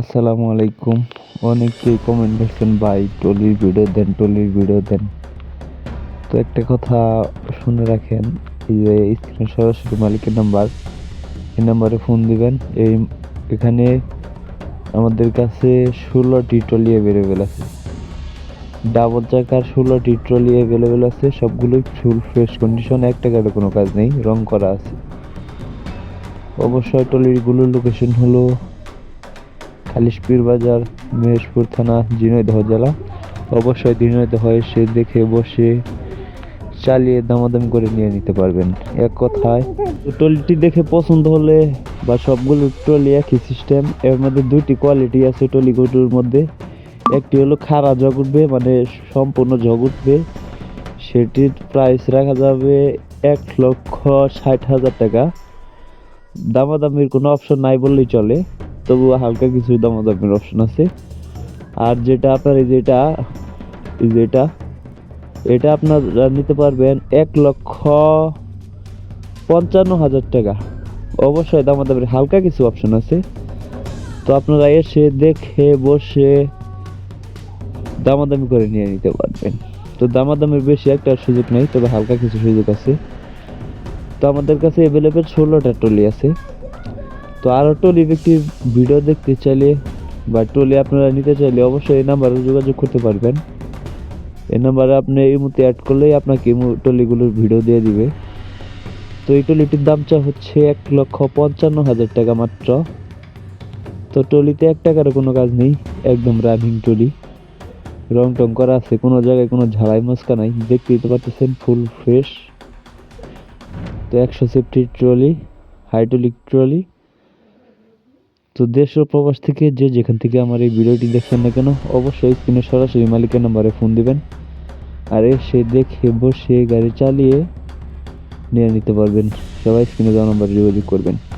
আসসালামু আলাইকুম। অনেকেই কমেন্ট করছেন ভাই, টলির ভিডিও দেন, টলির ভিডিও দেন। তো একটা কথা শুনে রাখেন, এই যে স্ক্রিনে সরাসরি মালিকের নাম্বার এই নাম্বারে ফোন দিবেন। এই এখানে আমাদের কাছে ষোলোটি ট্রলি অ্যাভেলেবেল আছে। ডাবল চাকার ষোলোটি ট্রলি অ্যাভেলেবেল আছে। সবগুলোই ফুল ফ্রেশ কন্ডিশন এক টাকারও কোনো কাজ নেই, রং করা আছে। অবশ্যই ট্রলিগুলোর লোকেশন হলো খালিশপুর বাজার, মহেশপুর থানা, ঝিনাইদহ জেলা। অবশ্যই ঝিনাইদহ এসে দেখে বসে চালিয়ে দামাদাম করে নিয়ে নিতে পারবেন। এক কথায় ট্রলিটি দেখে পছন্দ হলে বা সবগুলো ট্রলি একই সিস্টেম, এর মধ্যে দুইটি কোয়ালিটি আছে ট্রলিগুলোর মধ্যে। একটি হলো খাড়া জগ উঠবে মানে সম্পূর্ণ জগ উঠবে। সেটির প্রাইস রাখা যাবে এক লক্ষ ষাট হাজার টাকা। দামাদামির কোনো অপশন নাই বললেই চলে। তবু হালকা কিছু দামাদামির অপশন আছে। আর যেটা আপনার এই যেটা এই যেটা, এটা আপনারা নিতে পারবেন এক লক্ষ পঞ্চান্ন হাজার টাকা। অবশ্যই দামাদামির হালকা কিছু অপশন আছে। তো আপনারা এসে দেখে, বসে দামাদামি করে নিয়ে নিতে পারবেন। তো দামাদামির বেশি একটা সুযোগ নেই, তবে হালকা কিছু সুযোগ আছে। তো আমাদের কাছে অ্যাভেলেবেল ষোলোটা ট্রলি আছে। তো আরও টলি ব্যক্তির ভিডিও দেখতে চাইলে বা টলি আপনারা নিতে চাইলে অবশ্যই এই নাম্বারে যোগাযোগ করতে পারবেন। এই নাম্বারে আপনি এই মুহূর্তে অ্যাড করলেই আপনাকে টলিগুলোর ভিডিও দিয়ে দিবে। তো এই টলিটির দামটা হচ্ছে এক লক্ষ পঞ্চান্ন হাজার টাকা মাত্র। তো টলিতে এক টাকারও কোনো কাজ নেই, একদম রানিং টলি রং টং করা আছে, কোনো জায়গায় কোনো ঝাড়াই মস্কা নাই, দেখতেই তো পারতেছেন ফুল ফ্রেশ তো একশো সেফটির ট্রলি হাইড্রোলিক ট্রলি তো দেশ ও প্রবাস থেকে যে যেখান থেকে আমার এই ভিডিওটি দেখছেন না কেন, অবশ্যই স্ক্রিনে সরাসরি মালিকের নাম্বারে ফোন দিবেন। আরে সে দেখে বসে গাড়ি চালিয়ে নিয়ে নিতে পারবেন। সবাই স্ক্রিনে দেওয়া নাম্বারে যোগাযোগ করবেন।